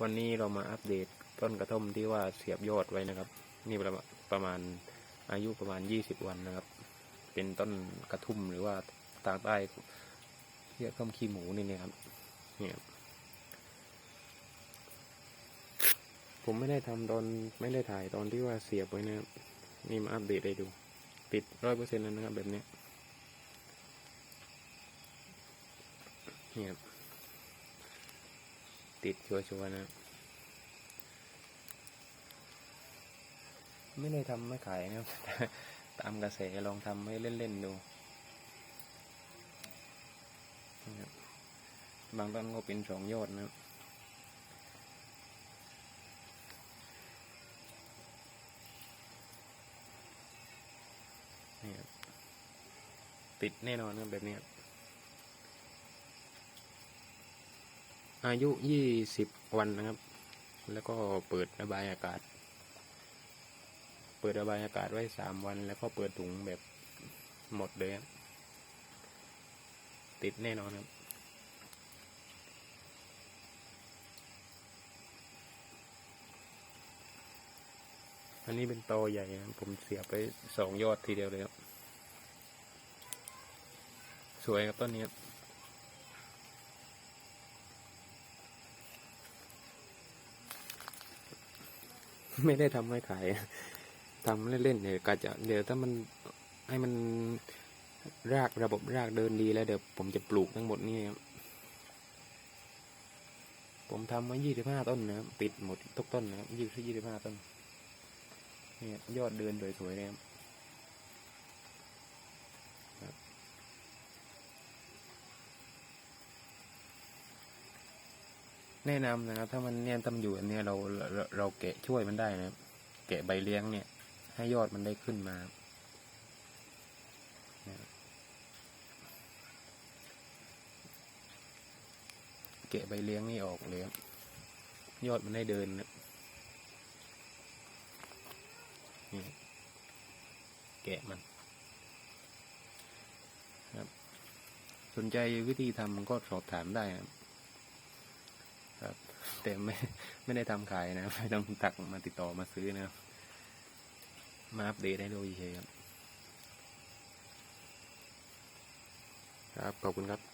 วันนี้เรามาอัปเดตต้นกระท่อมที่ว่าเสียบยอดไว้นะครับ นี่ประมาณประมาณอายุประมาณยี่สิบวันนะครับ เป็นต้นกระทุ่มหรือว่าทางใต้เรียกต้มขี้หมูนี่นะครับเนี่ยผมไม่ได้ทำตอนไม่ได้ถ่ายตอนที่ว่าเสียบไว้นะครับนี่มาอัปเดตให้ดู ติดร้อยเปอร์เซ็นต์แล้วนะครับแบบนี้เนี่ย ติดชัวร์ๆนะ ไม่ได้ทำไม่ขายนะตามกระแสลองทำให้เล่น ๆ ดู บางต้นก็เป็นสองยอดนะติดแน่นอนครับแบบนี้ครับ อายุยี่สิบวันนะครับ แล้วก็เปิดระบายอากาศ เปิดระบายอากาศไว้สามวัน แล้วก็เปิดถุงแบบหมดเลยติดแน่นอนครับอันนี้เป็นตอใหญ่นะผมเสียบไปสองยอดทีเดียวเลยครับ สวยครับต้นนี้ครับ ไม่ได้ทำให้ขายทำเล่นๆเนี่ยกะจะเดี๋ยวถ้ามันให้มันรากระบบรากเดินดีแล้วเดี๋ยวผมจะปลูกทั้งหมดนี่ครับผมทำมายี่สิบห้าต้นนะครับติดหมดทุกต้นนะครับยี่สิบยี่สิบห้าต้นเนี่ยยอดเดินสวยๆเลยครับ แนะนำนะครับ ถ้ามันเนี่ยทำอยู่อันเนี้ยเราเราเราแกะช่วยมันได้นะครับแกะใบเลี้ยงเนี่ย ให้ยอดมันได้ขึ้นมาแกะใบเลี้ยงนี่ออกเลยยอดมันได้เดินนะนี่แกะมันครับ สนใจวิธีทำก็สอบถามได้ครับ แต่ไม่ไม่ได้ทำขายนะไม่ต้องตักมาติดต่อมาซื้อนะครับ มาอัปเดตให้ดูเฉยครับ ครับ ขอบคุณครับ